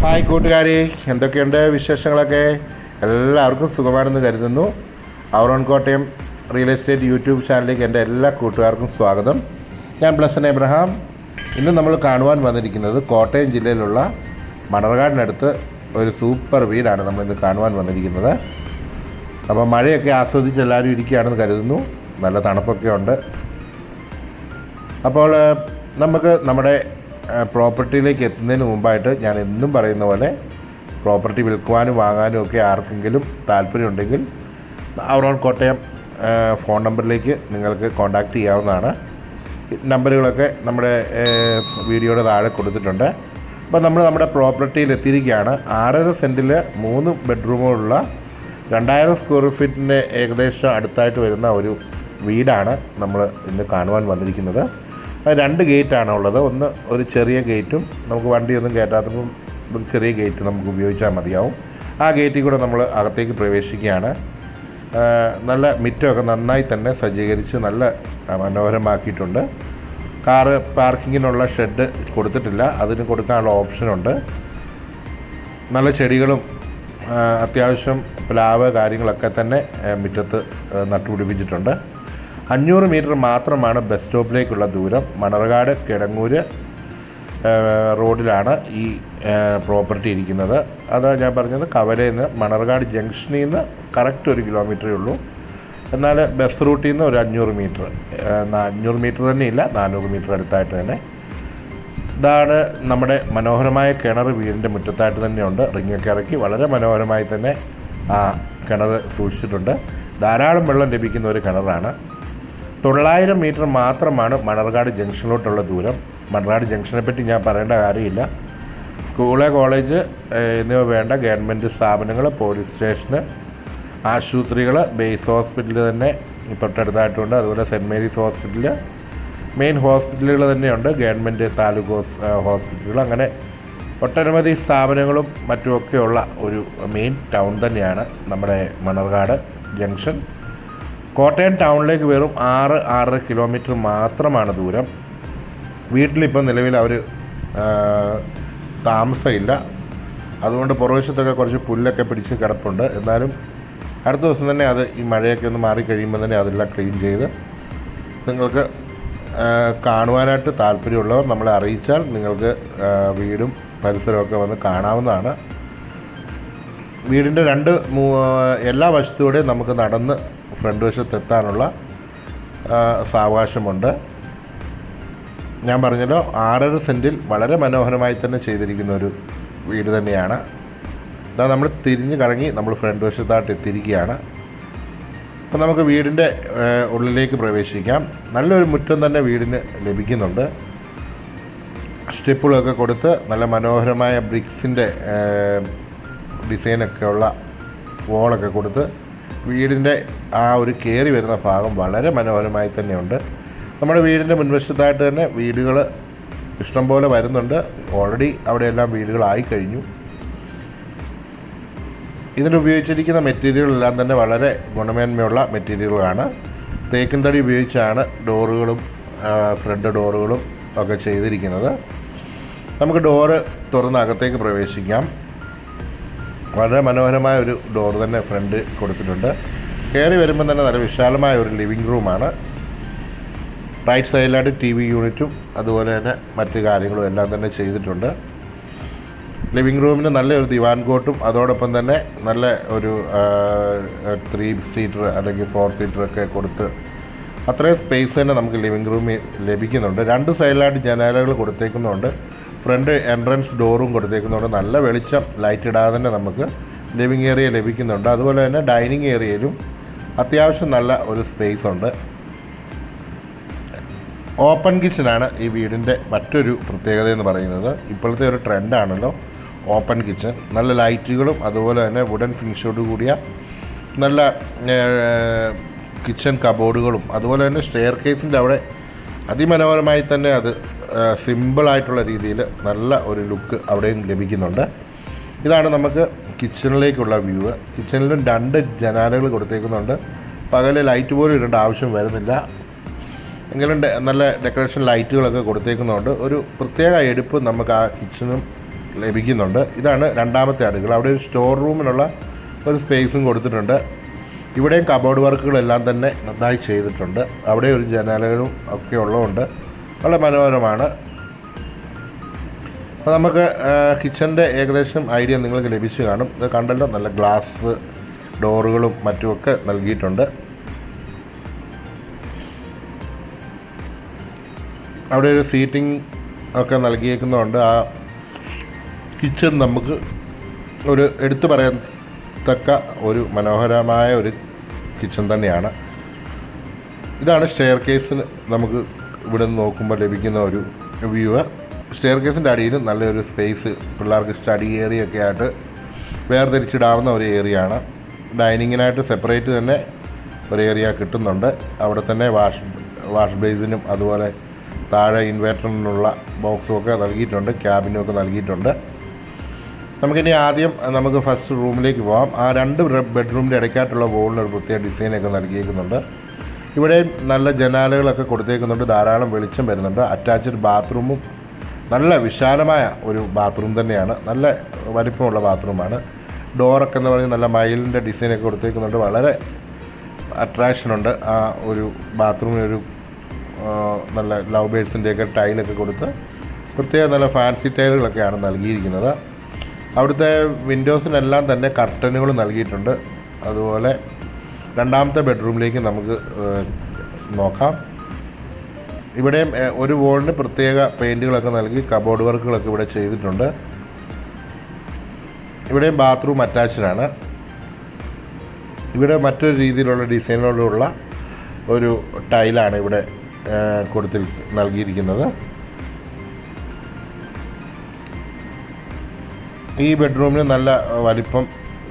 Hi കൂട്ടുകാരെ എന്തൊക്കെയുണ്ട് വിശേഷങ്ങളൊക്കെ? എല്ലാവർക്കും സുഖമാണെന്ന് കരുതുന്നു. Our own Kottayam real estate YouTube ചാനലിലേക്ക് എന്റെ എല്ലാ കൂട്ടുകാർക്കും സ്വാഗതം. ഞാൻ ബ്ലസൻ എബ്രഹാം. ഇന്ന് നമ്മൾ കാണുവാൻ വന്നിരിക്കുന്നത് കോട്ടയം ജില്ലയിലുള്ള മണർകാടിനടുത്ത് ഒരു സൂപ്പർ വീടാണ് നമ്മളിന്ന് കാണുവാൻ വന്നിരിക്കുന്നത്. അപ്പോൾ മഴയൊക്കെ ആസ്വദിച്ച് എല്ലാവരും ഇരിക്കുകയാണെന്ന് കരുതുന്നു. നല്ല തണുപ്പൊക്കെ ഉണ്ട്. അപ്പോൾ നമുക്ക് നമ്മുടെ പ്രോപ്പർട്ടിയിലേക്ക് എത്തുന്നതിന് മുമ്പായിട്ട് ഞാൻ എന്നും പറയുന്ന പോലെ പ്രോപ്പർട്ടി വിൽക്കുവാനും വാങ്ങാനും ഒക്കെ ആർക്കെങ്കിലും താല്പര്യമുണ്ടെങ്കിൽ അവറോൺ കോട്ടയം ഫോൺ നമ്പറിലേക്ക് നിങ്ങൾക്ക് കോൺടാക്റ്റ് ചെയ്യാവുന്നതാണ്. നമ്പറുകളൊക്കെ നമ്മുടെ വീഡിയോയുടെ താഴെ കൊടുത്തിട്ടുണ്ട്. അപ്പോൾ നമ്മൾ നമ്മുടെ പ്രോപ്പർട്ടിയിൽ എത്തിയിരിക്കുകയാണ്. ആറര സെന്റിൽ മൂന്ന് ബെഡ്റൂമുകളുള്ള രണ്ടായിരം സ്ക്വയർ ഫീറ്റിന്റെ ഏകദേശം അടുത്തായിട്ട് വരുന്ന ഒരു വീടാണ് നമ്മൾ ഇന്ന് കാണുവാൻ വന്നിരിക്കുന്നത്. അത് രണ്ട് ഗേറ്റാണ് ഉള്ളത്. ഒന്ന് ഒരു ചെറിയ ഗേറ്റും നമുക്ക് വണ്ടിയൊന്നും കയറ്റാത്തപ്പം ഒരു ചെറിയ ഗേറ്റ് നമുക്ക് ഉപയോഗിച്ചാൽ മതിയാവും. ആ ഗേറ്റിൽ കൂടെ നമ്മൾ അകത്തേക്ക് പ്രവേശിക്കുകയാണ്. നല്ല മിറ്റമൊക്കെ നന്നായി തന്നെ സജ്ജീകരിച്ച് നല്ല മനോഹരമാക്കിയിട്ടുണ്ട്. കാറ് പാർക്കിങ്ങിനുള്ള ഷെഡ് കൊടുത്തിട്ടില്ല. അതിന് കൊടുക്കാനുള്ള ഓപ്ഷനുണ്ട് നല്ല ചെടികളും അത്യാവശ്യം പ്ലാവ് കാര്യങ്ങളൊക്കെ തന്നെ മുറ്റത്ത് നട്ടുപിടിപ്പിച്ചിട്ടുണ്ട്. അഞ്ഞൂറ് മീറ്റർ മാത്രമാണ് ബസ് സ്റ്റോപ്പിലേക്കുള്ള ദൂരം. മണർകാട് കിടങ്ങൂര് റോഡിലാണ് ഈ പ്രോപ്പർട്ടി ഇരിക്കുന്നത്. അത് ഞാൻ പറഞ്ഞത് കവലയിൽ നിന്ന് മണർകാട് ജംഗ്ഷനിൽ നിന്ന് കറക്റ്റ് ഒരു കിലോമീറ്ററേ ഉള്ളൂ. എന്നാൽ ബസ് റൂട്ടിൽ നിന്ന് ഒരു അഞ്ഞൂറ് മീറ്റർ. അഞ്ഞൂറ് മീറ്റർ തന്നെ ഇല്ല നാനൂറ് മീറ്റർ അടുത്തായിട്ട് തന്നെ. ഇതാണ് നമ്മുടെ മനോഹരമായ കിണർ വീടിന്റെ മുറ്റത്തായിട്ട് തന്നെയുണ്ട്. റിങ്ങൊക്കെ ഇറക്കി വളരെ മനോഹരമായി തന്നെ ആ കിണർ സൂക്ഷിച്ചിട്ടുണ്ട്. ധാരാളം വെള്ളം ലഭിക്കുന്ന ഒരു കിണറാണ്. തൊള്ളായിരം മീറ്റർ മാത്രമാണ് മണർകാട് ജംഗ്ഷനിലോട്ടുള്ള ദൂരം. മണർകാട് ജംഗ്ഷനെ പറ്റി ഞാൻ പറയേണ്ട കാര്യമില്ല. സ്കൂൾ കോളേജ് എന്നിവ വേണ്ട. ഗവൺമെന്റ് സ്ഥാപനങ്ങൾ പോലീസ് സ്റ്റേഷന് ആശുപത്രികൾ ബേസ് ഹോസ്പിറ്റൽ തന്നെ തൊട്ടടുത്തായിട്ടുണ്ട്. അതുപോലെ സെന്റ് മേരീസ് ഹോസ്പിറ്റൽ മെയിൻ ഹോസ്പിറ്റലുകൾ തന്നെയുണ്ട്. ഗവൺമെന്റ് താലൂക്ക് ഹോസ് ഹോസ്പിറ്റലുകൾ. അങ്ങനെ ഒട്ടനവധി സ്ഥാപനങ്ങളും മറ്റുമൊക്കെയുള്ള ഒരു മെയിൻ ടൗൺ തന്നെയാണ് നമ്മുടെ മണർകാട് ജംഗ്ഷൻ. കോട്ടയം ടൗണിലേക്ക് വെറും ആറ് ആറര കിലോമീറ്റർ മാത്രമാണ് ദൂരം. വീട്ടിലിപ്പം നിലവിൽ അവർ താമസമില്ല. അതുകൊണ്ട് പുറവശത്തൊക്കെ കുറച്ച് പുല്ലൊക്കെ പിടിച്ച് കിടപ്പുണ്ട്. എന്നാലും അടുത്ത ദിവസം തന്നെ അത് ഈ മഴയൊക്കെ ഒന്ന് മാറിക്കഴിയുമ്പോൾ തന്നെ അതെല്ലാം ക്ലീൻ ചെയ്ത് നിങ്ങൾക്ക് കാണുവാനായിട്ട് താല്പര്യമുള്ളവർ നമ്മളെ അറിയിച്ചാൽ നിങ്ങൾക്ക് വീടും പരിസരമൊക്കെ വന്ന് കാണാവുന്നതാണ്. വീടിന്റെ രണ്ട് എല്ലാ വശത്തൂടെയും നമുക്ക് നടന്ന് ഫ്രണ്ട് വശത്തെത്താനുള്ള സാവകാശമുണ്ട്. ഞാൻ പറഞ്ഞല്ലോ ആറര സെന്റിൽ വളരെ മനോഹരമായി തന്നെ ചെയ്തിരിക്കുന്ന ഒരു വീട് തന്നെയാണ്. ഇതാ നമ്മൾ തിരിഞ്ഞ് കറങ്ങി നമ്മൾ ഫ്രണ്ട് വശത്തായിട്ട് എത്തിയിരിക്കുകയാണ്. അപ്പോൾ നമുക്ക് വീടിന്റെ ഉള്ളിലേക്ക് പ്രവേശിക്കാം. നല്ലൊരു മുറ്റം തന്നെ വീടിന് ലഭിക്കുന്നുണ്ട്. സ്റ്റെപ്പുകളൊക്കെ കൊടുത്ത് നല്ല മനോഹരമായ ബ്രിക്സിന്റെ ഡിസൈനൊക്കെ ഉള്ള വോളൊക്കെ കൊടുത്ത് വീടിന്റെ ആ ഒരു കയറി വരുന്ന ഭാഗം വളരെ മനോഹരമായി തന്നെയുണ്ട്. നമ്മുടെ വീടിന്റെ മുൻവശത്തായിട്ട് തന്നെ വീടുകൾ ഇഷ്ടംപോലെ വരുന്നുണ്ട്. ഓൾറെഡി അവിടെയെല്ലാം വീടുകളായി കഴിഞ്ഞു. ഇതിനുപയോഗിച്ചിരിക്കുന്ന മെറ്റീരിയലെല്ലാം തന്നെ വളരെ ഗുണമേന്മയുള്ള മെറ്റീരിയലുകളാണ്. തേക്കൻ തടി ഉപയോഗിച്ചാണ് ഡോറുകളും ഫ്രണ്ട് ഡോറുകളും ഒക്കെ ചെയ്തിരിക്കുന്നത്. നമുക്ക് ഡോറ് തുറന്ന് അകത്തേക്ക് പ്രവേശിക്കാം. വളരെ മനോഹരമായ ഒരു ഡോർ തന്നെ ഫ്രണ്ട് കൊടുത്തിട്ടുണ്ട്. കയറി വരുമ്പോൾ തന്നെ നല്ല വിശാലമായ ഒരു ലിവിങ് റൂമാണ് റൈറ്റ് സൈഡിലായിട്ട് ടി വി യൂണിറ്റും അതുപോലെ തന്നെ മറ്റു കാര്യങ്ങളും എല്ലാം തന്നെ ചെയ്തിട്ടുണ്ട്. ലിവിങ് റൂമിന് നല്ലൊരു ദിവാൻ കോട്ടും അതോടൊപ്പം തന്നെ നല്ല ഒരു ത്രീ സീറ്റർ അല്ലെങ്കിൽ ഫോർ സീറ്റർ ഒക്കെ കൊടുത്ത് അത്രയും സ്പേസ് തന്നെ നമുക്ക് ലിവിങ് റൂമിൽ ലഭിക്കുന്നുണ്ട്. രണ്ട് സൈഡിലായിട്ട് ജനാലകൾ കൊടുത്തേക്കുന്നുണ്ട് ഫ്രണ്ട് എൻട്രൻസ് ഡോറും കൊടുത്തേക്കുന്നുണ്ട് നല്ല വെളിച്ചം ലൈറ്റ് ഇടാതെ തന്നെ നമുക്ക് ലിവിങ് ഏരിയ ലഭിക്കുന്നുണ്ട്. അതുപോലെ തന്നെ ഡൈനിങ് ഏരിയയിലും അത്യാവശ്യം നല്ല ഒരു സ്പേസ് ഉണ്ട്. ഓപ്പൺ കിച്ചനാണ് ഈ വീടിന്റെ മറ്റൊരു പ്രത്യേകത എന്ന് പറയുന്നത്. ഇപ്പോഴത്തെ ഒരു ട്രെൻഡാണല്ലോ ഓപ്പൺ കിച്ചൺ നല്ല ലൈറ്റുകളും അതുപോലെ തന്നെ വുഡൻ ഫിനിഷോട് കൂടിയ നല്ല കിച്ചൺ കബോർഡുകളും അതുപോലെ തന്നെ സ്റ്റെയർ കേസിന്റെ അവിടെ അതിമനോഹരമായി തന്നെ അത് സിമ്പിളായിട്ടുള്ള രീതിയിൽ നല്ല ഒരു ലുക്ക് അവിടെയും ലഭിക്കുന്നുണ്ട്. ഇതാണ് നമുക്ക് കിച്ചണിലേക്കുള്ള വ്യൂ കിച്ചണിലും രണ്ട് ജനാലകൾ കൊടുത്തേക്കുന്നുണ്ട്. പകൽ ലൈറ്റ് പോലും ഇടേണ്ട ആവശ്യം വരുന്നില്ല. എങ്കിലും നല്ല ഡെക്കറേഷൻ ലൈറ്റുകളൊക്കെ കൊടുത്തേക്കുന്നുണ്ട്. ഒരു പ്രത്യേക എടുപ്പ് നമുക്ക് ആ കിച്ചണും ലഭിക്കുന്നുണ്ട്. ഇതാണ് രണ്ടാമത്തെ അടുക്കള. അവിടെ ഒരു സ്റ്റോർ റൂമിനുള്ള ഒരു സ്പേസും കൊടുത്തിട്ടുണ്ട്. ഇവിടെയും കബോർഡ് വർക്കുകളെല്ലാം തന്നെ നന്നായി ചെയ്തിട്ടുണ്ട്. അവിടെ ഒരു ജനാലകളും ഒക്കെ ഉള്ളതുകൊണ്ട് വളരെ മനോഹരമാണ്. അപ്പോൾ നമുക്ക് കിച്ചന്റെ ഏകദേശം ഐഡിയ നിങ്ങൾക്ക് ലഭിച്ചു കാണും. ഇത് കണ്ടല്ലോ നല്ല ഗ്ലാസ് ഡോറുകളും മറ്റുമൊക്കെ നൽകിയിട്ടുണ്ട്. അവിടെ ഒരു സീറ്റിംഗ് ഒക്കെ നൽകിയേക്കുന്നതുകൊണ്ട് ആ കിച്ചൺ നമുക്ക് ഒരു എടുത്തു പറയത്തക്ക ഒരു മനോഹരമായ ഒരു കിച്ചൺ തന്നെയാണ്. ഇതാണ് സ്റ്റെയർ കേസിന് നമുക്ക് ഇവിടെ നിന്ന് നോക്കുമ്പോൾ ലഭിക്കുന്ന ഒരു വ്യൂ സ്റ്റെയർ കേസിന്റെ അടിയിൽ നല്ലൊരു സ്പേസ് പിള്ളേർക്ക് സ്റ്റഡി ഏരിയ ഒക്കെ ആയിട്ട് വേർതിരിച്ചിടാവുന്ന ഒരു ഏരിയ ആണ്. ഡൈനിങ്ങിനായിട്ട് സെപ്പറേറ്റ് തന്നെ ഒരു ഏരിയ കിട്ടുന്നുണ്ട്. അവിടെ തന്നെ വാഷ് വാഷ് ബേസിനും അതുപോലെ താഴെ ഇൻവേർട്ടറിനുള്ള ബോക്സും ഒക്കെ നൽകിയിട്ടുണ്ട്. ക്യാബിനും ഒക്കെ നൽകിയിട്ടുണ്ട്. നമുക്കിനി ആദ്യം നമുക്ക് ഫസ്റ്റ് റൂമിലേക്ക് പോകാം ആ രണ്ട് ബെഡ്റൂമിന്റെ ഇടയ്ക്കായിട്ടുള്ള വോളിന് ഒരു പ്രത്യേക ഡിസൈനൊക്കെ നൽകിയേക്കുന്നുണ്ട്. ഇവിടെ നല്ല ജനാലകളൊക്കെ കൊടുത്തേക്കുന്നുണ്ട് ധാരാളം വെളിച്ചം വരുന്നുണ്ട്. അറ്റാച്ച്ഡ് ബാത്റൂമും നല്ല വിശാലമായ ഒരു ബാത്റൂം തന്നെയാണ്. നല്ല വലിപ്പമുള്ള ബാത്റൂമാണ് ഡോറൊക്കെ എന്ന് പറഞ്ഞാൽ നല്ല മയിലിന്റെ ഡിസൈനൊക്കെ കൊടുത്തേക്കുന്നുണ്ട്. വളരെ അട്രാക്ഷനുണ്ട് ആ ഒരു ബാത്റൂമിനൊരു നല്ല ലവ് ബേഡ്സിന്റെയൊക്കെ ടൈലൊക്കെ കൊടുത്ത് പ്രത്യേക നല്ല ഫാൻസി ടൈലുകളൊക്കെയാണ് നൽകിയിരിക്കുന്നത്. അവിടുത്തെ വിൻഡോസിനെല്ലാം തന്നെ കർട്ടനുകൾ നൽകിയിട്ടുണ്ട്. അതുപോലെ രണ്ടാമത്തെ ബെഡ്റൂമിലേക്ക് നമുക്ക് നോക്കാം. ഇവിടെയും ഒരു വോളിന് പ്രത്യേക പെയിന്റുകളൊക്കെ നൽകി കബോർഡ് വർക്കുകളൊക്കെ ഇവിടെ ചെയ്തിട്ടുണ്ട്. ഇവിടെയും ബാത്റൂം അറ്റാച്ച്ഡാണ്. ഇവിടെ മറ്റൊരു രീതിയിലുള്ള ഡിസൈനോടുള്ള ഒരു ടൈലാണ് ഇവിടെ കൊടുത്തി നൽകിയിരിക്കുന്നത്. ഈ ബെഡ്റൂമിന് നല്ല വലിപ്പം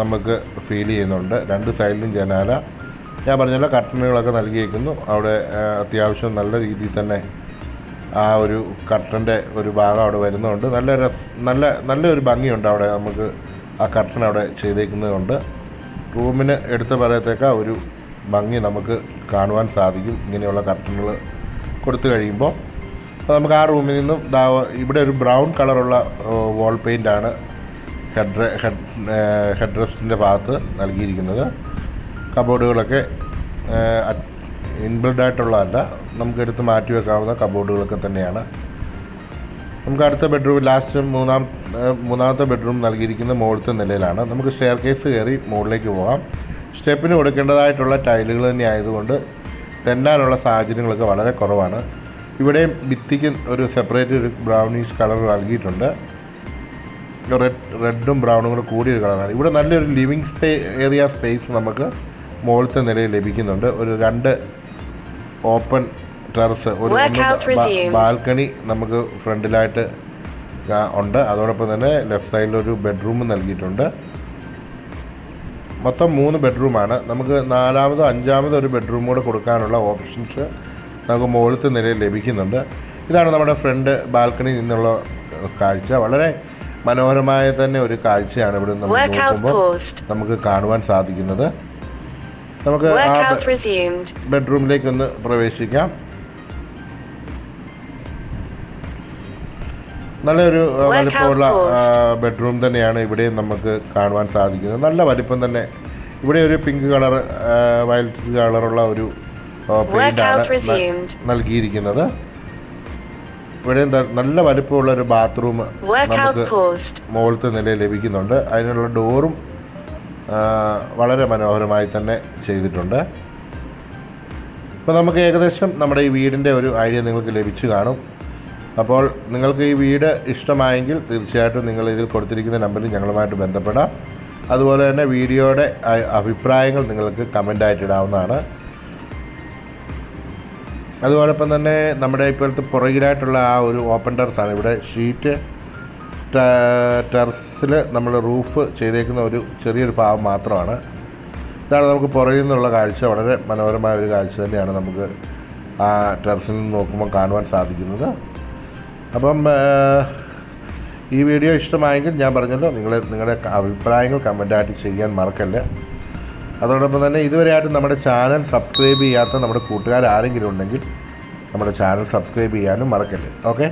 നമുക്ക് ഫീൽ ചെയ്യുന്നുണ്ട്. രണ്ട് സൈഡിലും ജനാല. ഞാൻ പറഞ്ഞല്ലോ കർട്ടനുകളൊക്കെ നൽകിയേക്കുന്നു. അവിടെ അത്യാവശ്യം നല്ല രീതിയിൽ തന്നെ ആ ഒരു കർട്ടന്റെ ഒരു ഭാഗം അവിടെ വരുന്നുണ്ട്. നല്ല നല്ല നല്ലൊരു ഭംഗിയുണ്ട് അവിടെ നമുക്ക് ആ കർട്ടൻ അവിടെ ചെയ്തേക്കുന്നതുകൊണ്ട്. റൂമിന് എടുത്ത് പറയത്തേക്ക ഒരു ഭംഗി നമുക്ക് കാണുവാൻ സാധിക്കും ഇങ്ങനെയുള്ള കർട്ടനുകൾ കൊടുത്തു കഴിയുമ്പോൾ. അപ്പോൾ നമുക്ക് ആ റൂമിൽ നിന്നും ഇവിടെ ഒരു ബ്രൗൺ കളറുള്ള വാൾ പെയിന്റാണ് ഹെഡ് ഹെഡ് ഹെഡ് റെസ്റ്റിന്റെ ഭാഗത്ത് നൽകിയിരിക്കുന്നത്. കബോർഡുകളൊക്കെ ഇൻബിൽഡ് ആയിട്ടുള്ളതല്ല. നമുക്ക് മാറ്റി വെക്കാവുന്ന കബോർഡുകളൊക്കെ തന്നെയാണ്. നമുക്ക് അടുത്ത ബെഡ്റൂം ലാസ്റ്റ് മൂന്നാം മൂന്നാമത്തെ ബെഡ്റൂം നൽകിയിരിക്കുന്ന മുകളിലത്തെ നിലയിലാണ്. നമുക്ക് സ്റ്റെയർ കേസ് കയറി മുകളിലേക്ക് പോകാം. സ്റ്റെപ്പിന് കൊടുക്കേണ്ടതായിട്ടുള്ള ടൈലുകൾ തന്നെ ആയതുകൊണ്ട് തെന്നാനുള്ള സാഹചര്യങ്ങളൊക്കെ വളരെ കുറവാണ്. ഇവിടെയും ഭിത്തിക്ക് ഒരു സെപ്പറേറ്റ് ഒരു ബ്രൗണീഷ് കളർ നൽകിയിട്ടുണ്ട്. റെഡ് റെഡും ബ്രൗണും കൂടെ കൂടിയൊരു കളറാണ് ഇവിടെ നല്ലൊരു ലിവിങ് സ്പേ ഏരിയ സ്പേസ് നമുക്ക് മുകളിലത്തെ നിലയിൽ ലഭിക്കുന്നുണ്ട്. ഒരു രണ്ട് ഓപ്പൺ ടെറസ് ഒരു ബാൽക്കണി നമുക്ക് ഫ്രണ്ടിലായിട്ട് ഉണ്ട്. അതോടൊപ്പം തന്നെ ലെഫ്റ്റ് സൈഡിൽ ഒരു ബെഡ്റൂം നൽകിയിട്ടുണ്ട്. മൊത്തം മൂന്ന് ബെഡ്റൂമാണ് നമുക്ക് നാലാമതോ അഞ്ചാമതോ ഒരു ബെഡ്റൂം കൂടെ കൊടുക്കാനുള്ള ഓപ്ഷൻസ് നമുക്ക് മുകളിലത്തെ നിലയിൽ ലഭിക്കുന്നുണ്ട്. ഇതാണ് നമ്മുടെ ഫ്രണ്ട് ബാൽക്കണി നിന്നുള്ള കാഴ്ച. വളരെ മനോഹരമായ തന്നെ ഒരു കാഴ്ചയാണ് ഇവിടെ നമുക്ക് കാണുവാൻ സാധിക്കുന്നത്. നമുക്ക്. ബെഡ്റൂമിലേക്ക് ഒന്ന് പ്രവേശിക്കാം. നല്ലൊരു വലിപ്പമുള്ള ബെഡ്റൂം തന്നെയാണ് ഇവിടെയും നമുക്ക് കാണുവാൻ സാധിക്കുന്നത്. നല്ല വലിപ്പം തന്നെ. ഇവിടെ ഒരു പിങ്ക് കളർ വയലറ്റ് കളറുള്ള ഒരു Workout നൽകിയിരിക്കുന്നത്. ഇവിടെ നല്ല വലിപ്പമുള്ള ഒരു ബാത്റൂം നമുക്ക്. മുകളിലത്തെ നിലയിൽ ലഭിക്കുന്നുണ്ട്. അതിനുള്ള ഡോറും വളരെ മനോഹരമായി തന്നെ ചെയ്തിട്ടുണ്ട്. അപ്പോൾ നമുക്ക് ഏകദേശം നമ്മുടെ ഈ വീടിന്റെ ഒരു ഐഡിയ നിങ്ങൾക്ക് ലഭിച്ചു കാണും. അപ്പോൾ നിങ്ങൾക്ക് ഈ വീട് ഇഷ്ടമായെങ്കിൽ തീർച്ചയായിട്ടും നിങ്ങൾ ഇതിൽ കൊടുത്തിരിക്കുന്ന നമ്പറിൽ ഞങ്ങളുമായിട്ട് ബന്ധപ്പെടാം. അതുപോലെ തന്നെ വീഡിയോയുടെ അഭിപ്രായങ്ങൾ നിങ്ങൾക്ക് കമന്റായിട്ട് ഇടാവുന്നതാണ്. അതുപോലൊപ്പം തന്നെ നമ്മുടെ ഇപ്പോഴത്തെ പുറകിലായിട്ടുള്ള ആ ഒരു ഓപ്പൺ ടെറസാണ് ഇവിടെ ഷീറ്റ് ടെറസിൽ നമ്മൾ റൂഫ് ചെയ്തേക്കുന്ന ഒരു ചെറിയൊരു ഭാഗം മാത്രമാണ്. ഇതാണ് നമുക്ക് പുറകിൽ നിന്നുള്ള കാഴ്ച. വളരെ മനോഹരമായ ഒരു കാഴ്ച തന്നെയാണ് നമുക്ക് ആ ടെറസിൽ നിന്ന് നോക്കുമ്പോൾ കാണുവാൻ സാധിക്കുന്നത്. അപ്പം ഈ വീഡിയോ ഇഷ്ടമായെങ്കിൽ ഞാൻ പറഞ്ഞല്ലോ നിങ്ങളെ നിങ്ങളുടെ അഭിപ്രായങ്ങൾ കമന്റായിട്ട് ചെയ്യാൻ മറക്കല്ലേ. അതോടൊപ്പം തന്നെ ഇതുവരെയായിട്ടും നമ്മുടെ ചാനൽ സബ്സ്ക്രൈബ് ചെയ്യാത്ത നമ്മുടെ കൂട്ടുകാർ ആരെങ്കിലും ഉണ്ടെങ്കിൽ നമ്മുടെ ചാനൽ സബ്സ്ക്രൈബ് ചെയ്യാനും മറക്കല്ലേ. ഓക്കെ?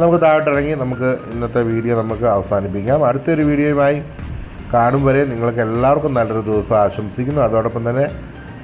നമുക്ക് താഴോട്ട് ഇറങ്ങി നമുക്ക് ഇന്നത്തെ വീഡിയോ നമുക്ക് അവസാനിപ്പിക്കാം. അടുത്തൊരു വീഡിയോയുമായി കാണും വരെ നിങ്ങൾക്ക് എല്ലാവർക്കും നല്ലൊരു ദിവസം ആശംസിക്കുന്നു. അതോടൊപ്പം തന്നെ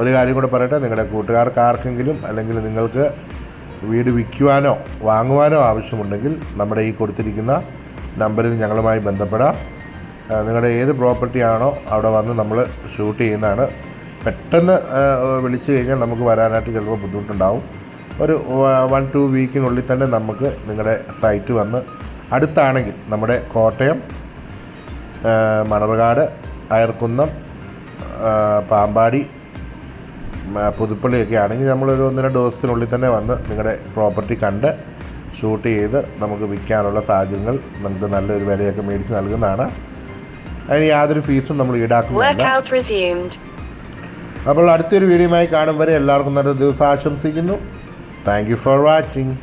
ഒരു കാര്യം കൂടെ പറയട്ടെ. നിങ്ങളുടെ കൂട്ടുകാർക്ക് ആർക്കെങ്കിലും അല്ലെങ്കിൽ നിങ്ങൾക്ക് വീട് വിൽക്കുവാനോ വാങ്ങുവാനോ ആവശ്യമുണ്ടെങ്കിൽ നമ്മുടെ ഈ കൊടുത്തിരിക്കുന്ന നമ്പറിൽ ഞങ്ങളുമായി ബന്ധപ്പെടാം. നിങ്ങളുടെ ഏത് പ്രോപ്പർട്ടി ആണോ അവിടെ വന്ന് നമ്മൾ ഷൂട്ട് ചെയ്യുന്നതാണ്. പെട്ടെന്ന് വിളിച്ചു കഴിഞ്ഞാൽ നമുക്ക് വരാനായിട്ട് ചിലപ്പോൾ ബുദ്ധിമുട്ടുണ്ടാവും. ഒരു വൺ ടു വീക്കിനുള്ളിൽ തന്നെ നമുക്ക് നിങ്ങളുടെ സൈറ്റ് വന്ന് അടുത്താണെങ്കിൽ നമ്മുടെ കോട്ടയം മണർകാട് അയർക്കുന്നം പാമ്പാടി പുതുപ്പള്ളിയൊക്കെ ആണെങ്കിൽ നമ്മളൊരു ഒന്ന് രണ്ട് ദിവസത്തിനുള്ളിൽ തന്നെ വന്ന് നിങ്ങളുടെ പ്രോപ്പർട്ടി കണ്ട് ഷൂട്ട് ചെയ്ത് നമുക്ക് വിൽക്കാനുള്ള സാഹചര്യങ്ങൾ നമുക്ക് നല്ലൊരു വിലയൊക്കെ മേടിച്ച് നൽകുന്നതാണ്. അതിന് യാതൊരു ഫീസും നമ്മൾ ഈടാക്കുന്നില്ല. Resumed. അപ്പോൾ അടുത്തൊരു വീഡിയോയുമായി കാണും വരെ എല്ലാവർക്കും നല്ലൊരു ദിവസം ആശംസിക്കുന്നു. Thank you for watching